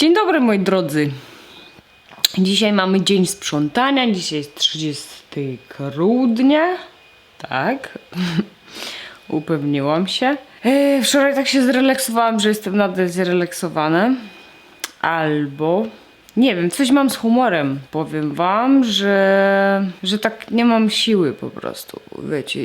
Dzień dobry moi drodzy. Dzisiaj mamy dzień sprzątania. Dzisiaj jest 30 grudnia. Tak. Upewniłam się. E, wczoraj tak się zrelaksowałam, że jestem nadal zrelaksowana. Albo nie wiem, coś mam z humorem. Powiem wam, że, że tak nie mam siły po prostu. Wiecie.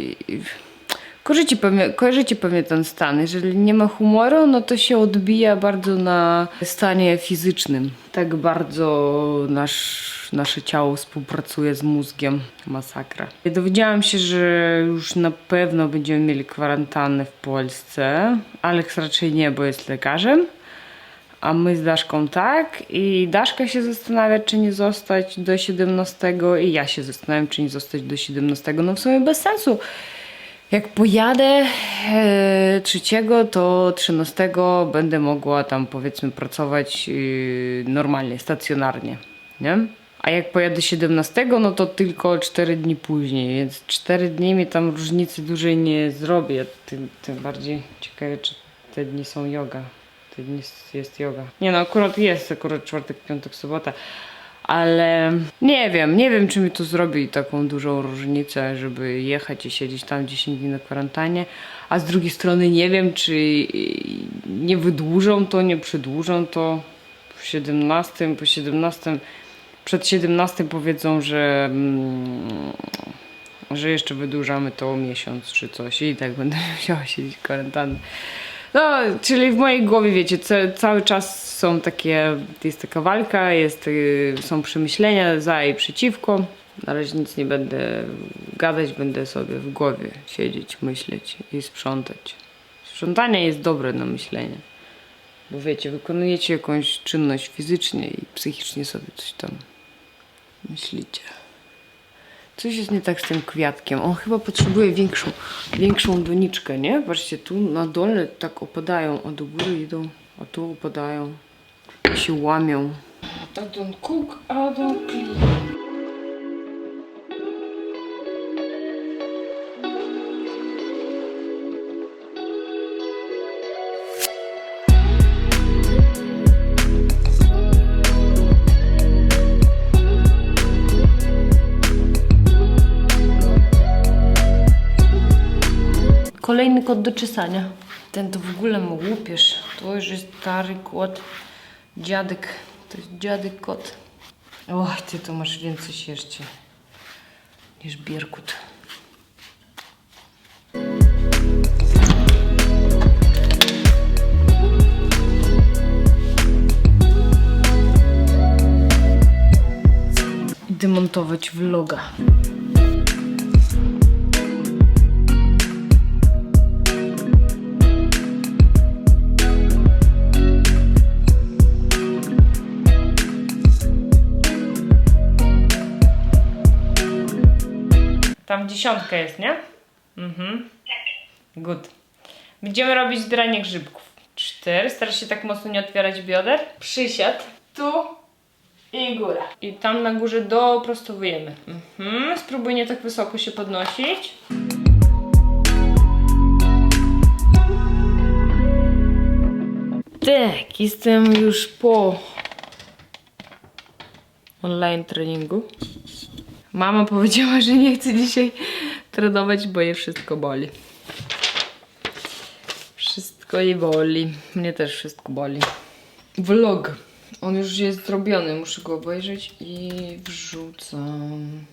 I- Kojarzycie pewnie, ten stan. Jeżeli nie ma humoru, no to się odbija bardzo na stanie fizycznym. Tak bardzo nasz, nasze ciało współpracuje z mózgiem. Masakra. Dowiedziałam się, że już na pewno będziemy mieli kwarantannę w Polsce. Alex raczej nie, bo jest lekarzem. A my z Daszką tak i Daszka się zastanawia, czy nie zostać do 17 i ja się zastanawiam, czy nie zostać do 17. No w sumie bez sensu. Jak pojadę e, trzeciego, to 13 będę mogła tam powiedzmy pracować e, normalnie, stacjonarnie, nie? A jak pojadę 17, no to tylko 4 dni później, więc 4 dni mi tam różnicy dużej nie zrobię. Tym, tym bardziej ciekawe, czy te dni są yoga. Te dni jest yoga. Nie no, akurat jest, akurat czwartek, piątek, sobota. Ale nie wiem, nie wiem, czy mi to zrobi taką dużą różnicę, żeby jechać i siedzieć tam 10 dni na kwarantannie. A z drugiej strony nie wiem, czy nie wydłużą to, nie przedłużą to po 17, po 17, przed 17 powiedzą, że, mm, że jeszcze wydłużamy to o miesiąc czy coś i tak będę musiała siedzieć w kwarantannie. No, czyli w mojej głowie, wiecie, ca- cały czas są takie, jest taka walka, jest, y, są przemyślenia za i przeciwko. Na razie nic nie będę gadać, będę sobie w głowie siedzieć, myśleć i sprzątać. Sprzątanie jest dobre na myślenie. Bo wiecie, wykonujecie jakąś czynność fizycznie i psychicznie sobie coś tam myślicie. Coś jest nie tak z tym kwiatkiem. On chyba potrzebuje większą, większą doniczkę, nie? Patrzcie, tu na dole tak opadają, a do góry idą, a tu opadają. Się łamią. I don't cook, I don't clean. Kolejny kot do czesania. Ten to w ogóle mu łupież. To już jest stary kot. Dziadek. To jest dziadek kot. Och, ty to masz więcej sierści niż bierkut. Idę montować vloga. Tam dziesiątka jest, nie? Mhm. Good. Będziemy robić zbieranie grzybków. Cztery. Starasz się tak mocno nie otwierać bioder. Przysiad. Tu i góra. I tam na górze doprostowujemy. Mhm. Spróbuj nie tak wysoko się podnosić. Tak, jestem już po online treningu. Mama powiedziała, że nie chce dzisiaj trenować, bo jej wszystko boli. Wszystko jej boli. Mnie też wszystko boli. Vlog. On już jest zrobiony, muszę go obejrzeć i wrzucam.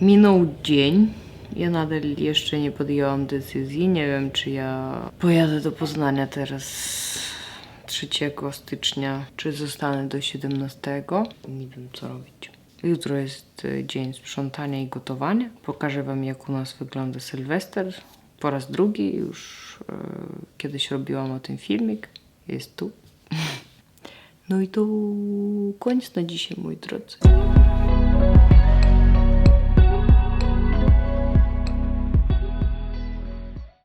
Minął dzień. Ja nadal jeszcze nie podjęłam decyzji. Nie wiem, czy ja pojadę do Poznania teraz 3 stycznia, czy zostanę do 17. Nie wiem, co robić. Jutro jest e, dzień sprzątania i gotowania. Pokażę Wam, jak u nas wygląda Sylwester. Po raz drugi już e, kiedyś robiłam o tym filmik. Jest tu. No i to koniec na dzisiaj, moi drodzy.